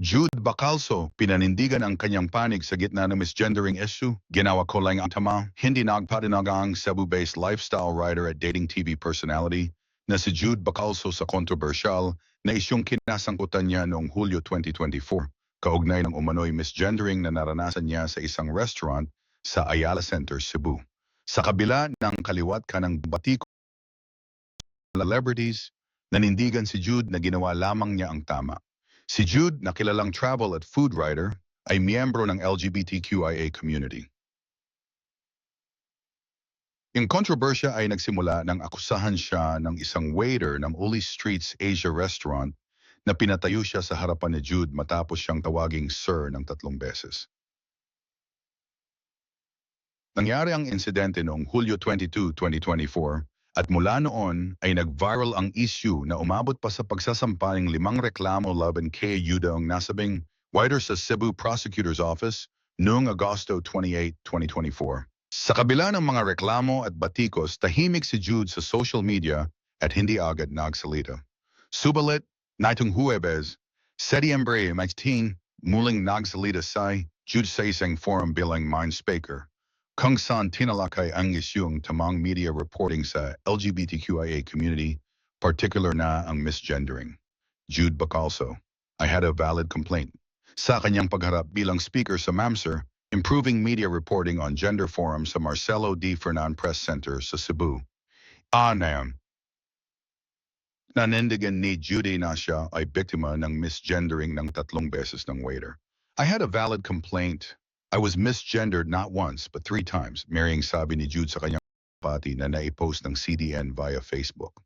Jude Bacalso, pinanindigan ang kanyang panig sa gitna ng misgendering issue. Ginawa ko lang ang tama. Hindi nagpatinag ang Cebu-based lifestyle writer at dating TV personality na si Jude Bacalso sa controversial na isyong kinasangkutan niya noong Hulyo 2024. Kaugnay ng umano'y misgendering na naranasan niya sa isang restaurant sa Ayala Center, Cebu. Sa kabila ng kaliwat ka ng batiko celebrities, nanindigan si Jude na ginawa lamang niya ang tama. Si Jude, na kilalang travel at food writer, ay miyembro ng LGBTQIA community. Yung kontrobersya ay nagsimula nang akusahan siya ng isang waiter ng Uli Streets Asia Restaurant na pinatayo siya sa harapan ni Jude matapos siyang tawaging sir ng tatlong beses. Nangyari ang insidente noong Hulyo 22, 2024 at mula noon ay nag-viral ang issue na umabot pa sa pagsasampaling limang reklamo laban kay Yuda ang nasabing wider sa Cebu Prosecutor's Office noong Agosto 28, 2024. Sa kabila ng mga reklamo at batikos, tahimik si Jude sa social media at hindi agad nagsalita. Subalit, nitong Huwebes, Setiembre 19, muling nagsalita sa Jude sa isang forum bilang mind speaker kung saan tinalakay ang isyong tamang media reporting sa LGBTQIA community, particular na ang misgendering. Jude Bacalso, I had a valid complaint. Sa kanyang pagharap bilang speaker sa MAMSER, Improving Media Reporting on Gender Forum sa Marcelo D. Fernan Press Center sa Cebu. Anam, nanindigan ni Judy na siya ay biktima ng misgendering ng tatlong beses ng waiter. I had a valid complaint I was misgendered not once but three times, marrying sabi ni Jude sa kanyang pati na naipost ng CDN via Facebook.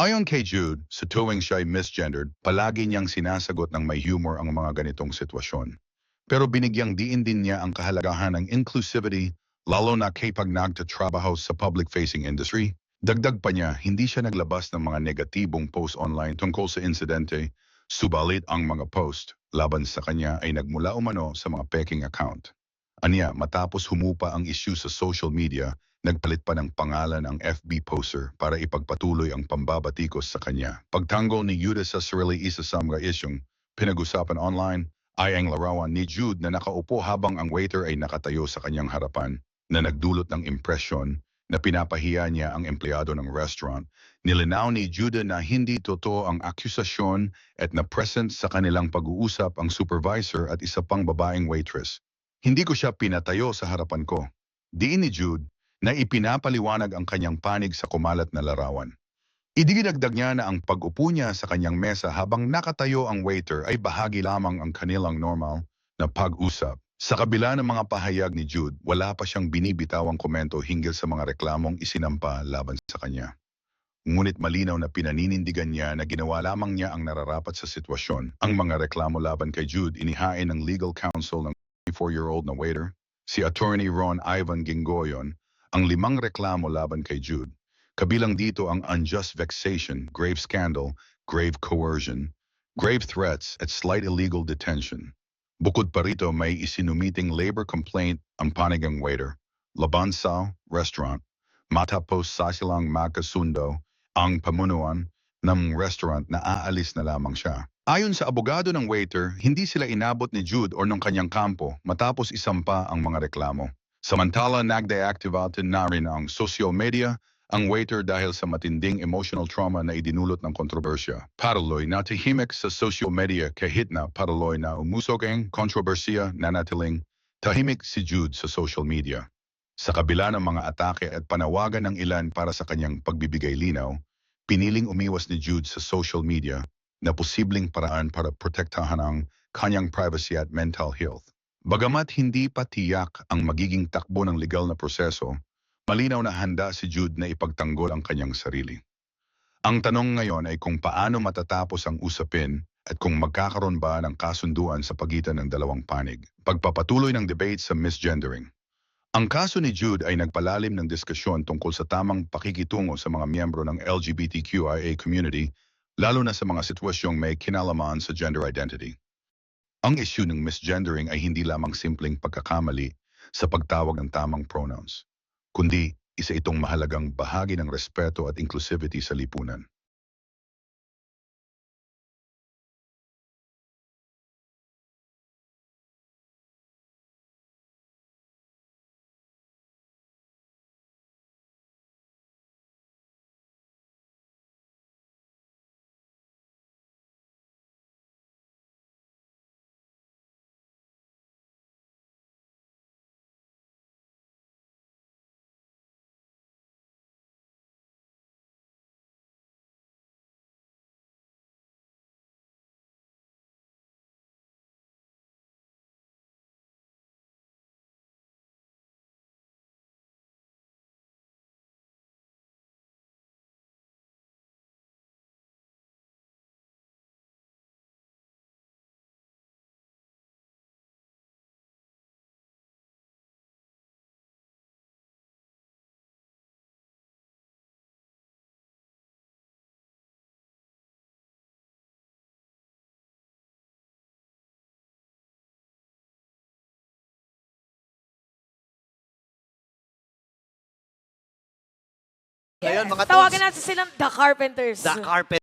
Ayon kay Jude, sa tuwing siya ay misgendered, palagi niyang sinasagot ng may humor ang mga ganitong sitwasyon. Pero binigyang diin din niya ang kahalagahan ng inclusivity, lalo na kapag nagtatrabaho sa public-facing industry. Dagdag pa niya, hindi siya naglabas ng mga negatibong post online tungkol sa insidente, subalit ang mga post laban sa kanya ay nagmula umano sa mga peking account. Anya, matapos humupa ang issue sa social media, nagpalit pa ng pangalan ang FB poster para ipagpatuloy ang pambabatikos sa kanya. Pagtanggol ni Yuda sa isa sa mga isyong pinag-usapan online ay ang larawan ni Jude na nakaupo habang ang waiter ay nakatayo sa kanyang harapan na nagdulot ng impresyon na pinapahiya niya ang empleyado ng restaurant. Nilinaw ni Judah na hindi totoo ang akusasyon at na present sa kanilang pag-uusap ang supervisor at isa pang babaeng waitress. Hindi ko siya pinatayo sa harapan ko. Diin ni Jude na ipinapaliwanag ang kanyang panig sa kumalat na larawan. Idinagdag niya na ang pag-upo niya sa kanyang mesa habang nakatayo ang waiter ay bahagi lamang ang kanilang normal na pag-usap. Sa kabila ng mga pahayag ni Jude, wala pa siyang binibitawang komento hinggil sa mga reklamong isinampa laban sa kanya. Ngunit malinaw na pinaninindigan niya na ginawa lamang niya ang nararapat sa sitwasyon. Ang mga reklamo laban kay Jude inihain ng legal counsel ng 24-year-old na waiter, si Attorney Ron Ivan Gingoyon, ang limang reklamo laban kay Jude. Kabilang dito ang unjust vexation, grave scandal, grave coercion, grave threats at slight illegal detention. Bukod pa rito, may isinumiting labor complaint ang panigang waiter. Labansao Restaurant. Matapos sa silang magkasundo ang pamunuan ng restaurant na aalis na lamang siya. Ayon sa abogado ng waiter, hindi sila inabot ni Jude o ng kanyang kampo matapos isampa ang mga reklamo. Samantala, nag-deactivated na rin ang social media ang waiter dahil sa matinding emotional trauma na idinulot ng kontrobersya. Patuloy na tahimik sa social media kahit na patuloy na umusok ang kontrobersya na natiling tahimik si Jude sa social media. Sa kabila ng mga atake at panawagan ng ilan para sa kanyang pagbibigay linaw, piniling umiwas ni Jude sa social media na posibleng paraan para protektahan ang kanyang privacy at mental health. Bagamat hindi pa tiyak ang magiging takbo ng legal na proseso, Malinaw na handa si Jude na ipagtanggol ang kanyang sarili. Ang tanong ngayon ay kung paano matatapos ang usapin at kung magkakaroon ba ng kasunduan sa pagitan ng dalawang panig. Pagpapatuloy ng debate sa misgendering. Ang kaso ni Jude ay nagpalalim ng diskusyon tungkol sa tamang pakikitungo sa mga miyembro ng LGBTQIA community, lalo na sa mga sitwasyong may kinalaman sa gender identity. Ang issue ng misgendering ay hindi lamang simpleng pagkakamali sa pagtawag ng tamang pronouns kundi isa itong mahalagang bahagi ng respeto at inclusivity sa lipunan. Ngayon, mga Tawagan natin silang The Carpenters. The Carpet